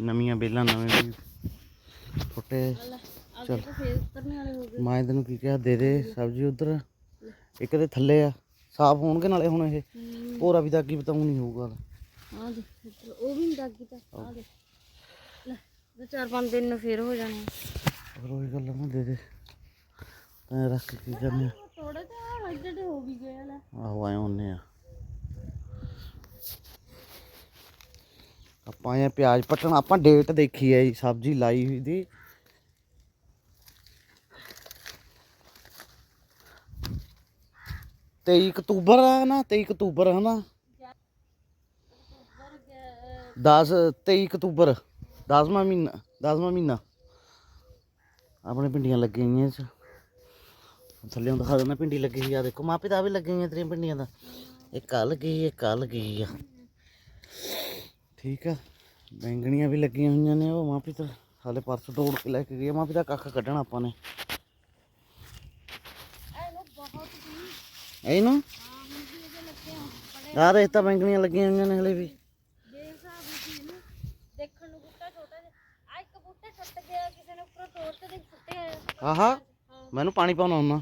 ਨਵੀਆਂ ਬੇਲਾਂ ਨਵੇਂ ਵੀ ਫੁੱਟੇ। ਗਏ। ਮੈਂ ਤੈਨੂੰ ਕੀ ਕਿਹਾ? ਦੇ ਦੇ ਸਬਜ਼ੀ ਉਧਰ। ਇੱਕ ਦੇ ਥੱਲੇ ਆ। ਸਾਫ਼ ਹੋਣਗੇ ਨਾਲੇ ਹੁਣ ਇਹ। ਭੋਰਾ ਵੀ ਤਾਂ ਅੱਗੇ ਬਤਾਉਂ ਨਹੀਂ ਹੋਊਗਾ ਆ ਦੇ ਇੱਧਰ ਉਹ ਵੀ ਨਹੀਂ ਡਾਗੀ ਤਾਂ। ਆ ਦੇ ਲੈ ਇਹ ਚਾਰ ਪੰਜ ਦਿਨ ਨੂੰ ਫੇਰ ਹੋ ਜਾਣੇ ਫਿਰ ਉਹੀ ਗੱਲ ਨਾ ਦੇ ਦੇ। ਤੈਂ ਰੱਖ ਕੇ ਕੀ ਕਰਨਾ ਥੋੜੇ ਤਾਂ ਇੱਧਰ ਹੋ ਵੀ ਗਏ ਲੈ। ਆਹੋ ਆਏ ਹੁੰਨੇ ਆ। ਆਪਾਂ ਇਹ ਪਿਆਜ਼ ਪਟਣ, ਆਪਾਂ ਡੇਟ ਦੇਖੀ ਹੈ ਜੀ, ਸਬਜ਼ੀ ਲਾਈ ਹੋਈ ਦੀ। ਤੇਈ ਅਕਤੂਬਰ ਆ ਨਾ 23 ਅਕਤੂਬਰ ਹੈ ਨਾ 10 23 ਅਕਤੂਬਰ 10ਵਾਂ ਮਹੀਨਾ 10ਵਾਂ ਮਹੀਨਾ। ਆਪਣੇ ਪਿੰਡੀਆਂ ਲੱਗੀਆਂ ਹੋਈਆਂ ਇਸ। 'ਚ ਥੱਲੇ ਦਿਖਾ ਦਿੰਦਾ, ਪਿੰਡੀ ਲੱਗੀ ਹੋਈ ਆ, ਦੇਖੋ ਮਾਪੇ ਤਾਂ ਵੀ ਲੱਗੀਆਂ ਹੋਈਆਂ ਤੇਰੀਆਂ ਪਿੰਡੀਆਂ ਦਾ। ਇਹ ਕੱਲ ਗਈ ਇਹ ਕੱਲ ਗਈ ਆ। ਠੀਕ ਆ। ਬੈਂਗਣੀਆਂ ਵੀ ਲੱਗੀਆਂ ਹੋਈਆਂ ਨੇ ਉਹ ਮਾਪੇ ਤਾਂ ਹਾਲੇ ਪਰਸੋਂ ਤੋੜ ਕੇ ਲੈ ਕੇ ਗਈ ਮਾਪੇ ਦਾ ਕੱਖ ਕੱਢਣਾ ਆਪਾਂ ਨੇ। ਇਹਨੂੰ ਆ ਦੇਖ ਤਾਂ ਬੈਂਗਣੀਆਂ ਲੱਗੀਆਂ ਹੋਈਆਂ ਨੇ ਹਲੇ ਵੀ। ਆਹਾ ਮੈਨੂੰ ਪਾਣੀ ਪਾਉਣਾ ਹੁੰਦਾ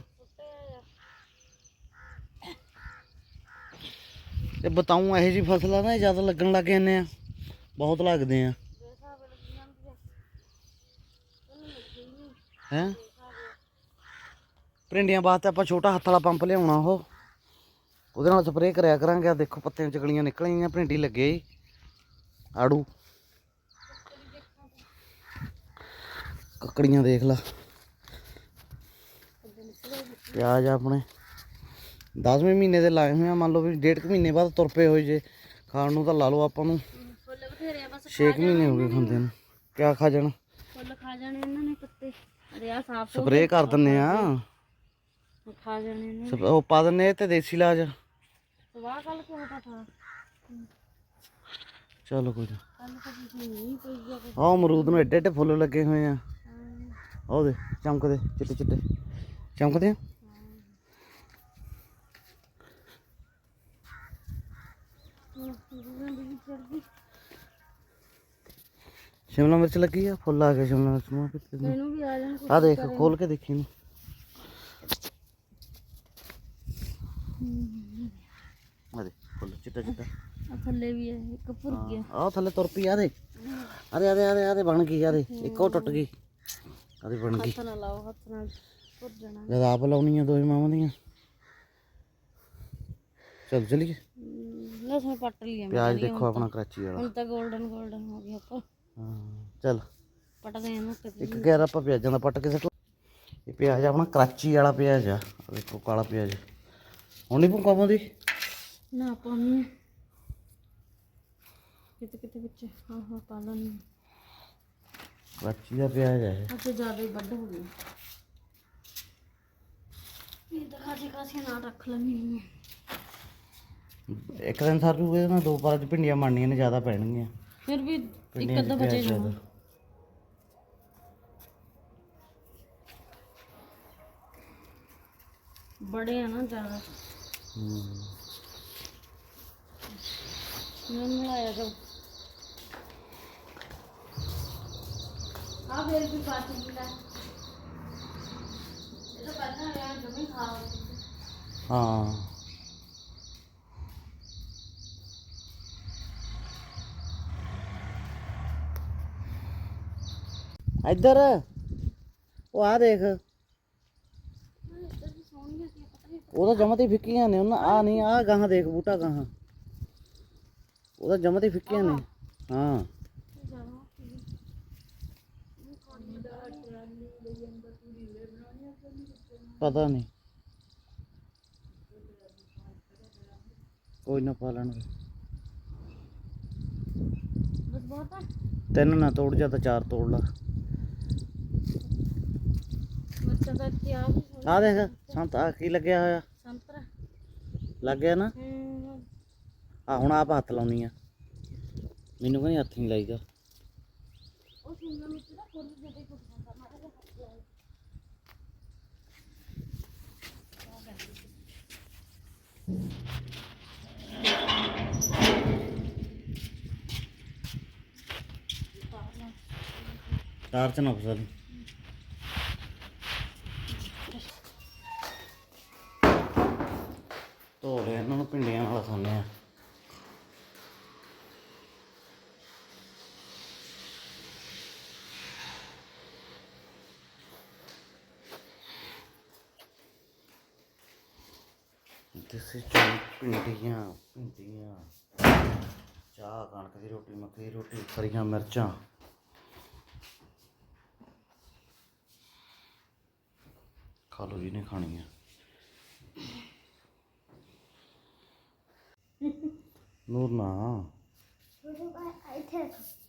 ਤੇ ਬਤਾਉਂ ਇਹੋ ਜੀ ਫਸਲ ਨਾ ਜ਼ਿਆਦਾ ਲੱਗਣ ਲੱਗ ਜਾਂਦੇ ਆ। ਬਹੁਤ ਲੱਗਦੇ ਆ। ਬੇਸਾਬ ਲੱਗੀ ਹੈ? ਭਿੰਡੀਆਂ ਵਾਸਤੇ ਆਪਾਂ ਛੋਟਾ ਹੱਥ ਵਾਲਾ ਪੰਪ ਲਿਆਉਣਾ ਉਹ। ਉਹਦੇ ਨਾਲ ਸਪਰੇਅ ਕਰਿਆ ਕਰਾਂਗੇ। ਆ ਦੇਖੋ ਪੱਤਿਆਂ ਚਕਲੀਆਂ ਨਿਕਲੀਆਂ ਭਿੰਡੀ ਲੱਗੇ ਈ। ਆੜੂ। ਕੱਕੜੀਆਂ ਦੇਖ ਲਾ। ਪਿਆਜ਼ ਆਪਣੇ। 10ਵੇਂ ਮਹੀਨੇ ਦੇ ਲਾਏ ਹੋਏ ਆ। ਮੰਨ ਲਓ ਵੀ ਡੇਢ ਕੁ ਮਹੀਨੇ ਬਾਅਦ ਤੁਰ ਪਏ ਹੋਏ ਜੇ। ਖਾਣ ਨੂੰ ਤਾਂ ਲਾ ਲਓ ਆਪਾਂ ਨੂੰ। ਆ ਬਸ 6 ਮਹੀਨੇ ਹੋ ਗਏ ਖਾਂਦੇ ਨੂੰ ਕਿਆ ਖਾ ਜਾਣਾ ਫੁੱਲ ਖਾ ਜਾਣੇ ਇਹਨਾਂ ਨੇ ਪੱਤੇ ਅਰੇ ਆ ਸਾਫ਼ ਹੋ ਸਪਰੇਅ ਕਰ ਦਿੰਨੇ ਆ ਗਏ, ਖਾ ਜਾਣੇ ਇਹਨੇ ਸਪ- ਉਹ ਪਾ ਦਿੰਨੇ ਤੇ ਦੇਸੀ ਇਲਾਜ ਸਵਾਹ ਕੱਲ ਕਿਉਂ ਪਤਾ ਚਲੋ ਕੋਈ ਨਾ ਕੱਲ ਤਾਂ ਤੁਸੀਂ ਨਹੀਂ ਪਈ ਗਿਆ ਕੁਛ। ਆਹ ਅਮਰੂਦ ਨੂੰ ਐਡੇ ਐਡੇ ਫੁੱਲ ਲੱਗੇ ਹੋਏ ਆ ਹਾਂ, ਆਹ ਦੇ ਚਮਕਦੇ ਚਿੱਟੇ ਚਿੱਟੇ ਚਮਕਦੇ ਆ ਹਾਂ, ਦੂਰਾਂ ਦੀ ਵੀ ਚੜ ਗਈ। ਸ਼ਿਮਲਾ ਮਿਰਚ ਲੱਗੀ ਆ? ਫੁੱਲ ਆ ਗਏ ਸ਼ਿਮਲਾ ਮਿਰਚ ਨੂੰ ਇਹਨੂੰ ਵੀ ਆ ਜਾਣ ਆ ਦੇਖ ਖੋਲ ਕੇ ਦੇਖੀ ਨੂੰ ਆ ਦੇ ਫੁੱਲ ਚਿੱਟਾ ਚਿੱਟਾ। ਆ ਥੱਲੇ ਵੀ ਹੈ ਇੱਕ ਭੁਰ ਗਿਆ। ਆਹ ਥੱਲੇ ਤੁਰ ਪਈ ਆ ਦੇ ਅਰੇ ਅਰੇ ਅਰੇ ਅਰੇ ਬਣ ਗਈ ਆ ਦੇ। ਇੱਕੋ ਟੁੱਟ ਗਈ। ਆ ਦੇ ਬਣ ਗਈ। ਹੱਥ ਨਾਲ ਲਾਓ ਹੱਥ ਨਾਲ ਭੁਰ ਜਾਣਾ। ਜਦ ਆਪ ਲਾਉਣੀਆਂ ਦੋਵੇਂ ਮਾਵਾਂ ਦੀਆਂ। ਚਲ ਚਲੀਏ। ਲਸਣ ਪੱਟ ਲਿਆ ਮੈਂ ਪਿਆਜ਼ ਦੇਖੋ ਆਪਣਾ ਕਰਾਚੀ ਵਾਲਾ। ਹੁਣ ਤਾਂ 골ਡਨ 골ਡਨ ਹੋ ਗਿਆ ਆਪਾਂ। ਹਾਂ ਚੱਲ ਇਹਨੂੰ ਇੱਕ ਗੈਰ ਆਪਾਂ ਪਿਆਜ਼ਾਂ ਦਾ ਪੱਟ ਕੇ ਸੱਟੋ ਇਹ ਪਿਆਜ਼ ਆਪਣਾ ਕਰਾਚੀ ਵਾਲਾ ਪਿਆਜ਼ ਆ। ਆਹ ਦੇਖੋ ਕਾਲਾ ਪਿਆਜ਼। ਹੁਣ ਨਹੀਂ ਭੁੰਕਾ ਪਾਉਂਦੀ? ਨਾ ਪਾਉਣੀ ਕਿਤੇ ਕਿਤੇ ਵਿੱਚ ਹਾਂ ਹਾਂ ਪਾ ਲੈਣੀ ਕਰਾਚੀ ਦਾ ਪਿਆਜ਼ ਆ ਇਹ। ਅੱਜ ਜ਼ਿਆਦਾ ਹੀ ਵੱਡ ਹੋ ਗਈ। ਇਹ ਤਾਂ ਖਾਸੀ ਖਾਸੀ ਨਾਲ ਰੱਖ ਲੈਣੀ ਹੈ ਇੱਕ ਦਿਨ ਸਰ ਨੂੰ ਇਹਦੇ ਨਾਲ ਦੋ ਪਾਰ ਚ ਭਿੰਡੀਆਂ ਬਣਨੀਆਂ ਨੇ ਜ਼ਿਆਦਾ ਪੈਣਗੀਆਂ। ਫਿਰ ਵੀ ਇੱਕ ਅੱਧਾ ਬਚੇ ਜਾਣਾ। ਬੜੇ ਆ ਨਾ ਜ਼ਿਆਦਾ। ਹੂੰ। ਮੈਂ ਮਿਲਾਇਆ ਕਰ ਆ ਬੇਲ ਵੀ ਕਾਟ ਦਿੱਤਾ ਇਹ ਤਾਂ ਪਹਿਲਾਂ ਰਿਆ ਜਮੀ ਖਾ ਹਾਂ। ਇੱਧਰ। ਉਹ ਆ ਦੇਖ। ਉਹ ਤਾਂ ਜਮਾ ਤੇ ਫਿੱਕੀਆਂ ਨੇ। ਉਹਨਾਂ ਆ ਨਹੀਂ ਆ ਗਾਹਾਂ ਦੇਖ ਬੂਟਾ ਗਾਹਾਂ। ਉਹ ਤਾਂ ਜਮਾ ਤੇ ਫਿੱਕੀਆਂ ਨੇ। ਹਾਂ। ਪਤਾ ਨਹੀਂ। ਕੋਈ ਨਾ ਪਾ ਲੈਣਗੇ। ਬਸ ਬਹੁਤ ਆ। ਤਿੰਨ ਨਾ ਤੋੜ ਜਾ ਤਾਂ ਚਾਰ ਤੋੜ ਲਾ। ਮਿਰਚਾਂ ਦਾ ਇੱਥੇ ਆ ਵੀ ਸੋਹਣਾ ਆ ਦੇਖ ਸੰਤ ਆ ਕੀ ਲੱਗਿਆ ਹੋਇਆ? ਸੰਤਰਾ ਲੱਗ ਗਿਆ ਨਾ? ਹੂੰ ਆ ਹੁਣ ਆਪ ਹੱਥ ਲਾਉਣੀ ਆ। ਮੈਨੂੰ ਕਹਿੰਦੀ ਹੱਥ ਨਹੀਂ ਲਾਈਦਾ। ਉਹ ਦਾ ਕੁਝ ਮਾਰੇ ਹੱਥ ਨਾ ਫਸਲ ਧੋ ਲੈ ਇਹਨਾਂ ਨੂੰ ਭਿੰਡੀਆਂ ਨਾਲ ਖਾਂਦੇ ਆ ਦੇਸੀ ਚਾਹ ਭਿੰਡੀਆਂ ਭਿੰਡੀਆਂ। ਚਾਹ, ਕਣਕ ਦੀ ਰੋਟੀ, ਮੱਕੀ ਦੀ ਰੋਟੀ, ਹਰੀਆਂ ਮਿਰਚਾਂ। ਖਾ ਲਓ ਜਿਹਨੇ ਖਾਣੀ ਆ ਨੂਰ ਨਾ। ਇੱਥੇ ਰੱਖੋ।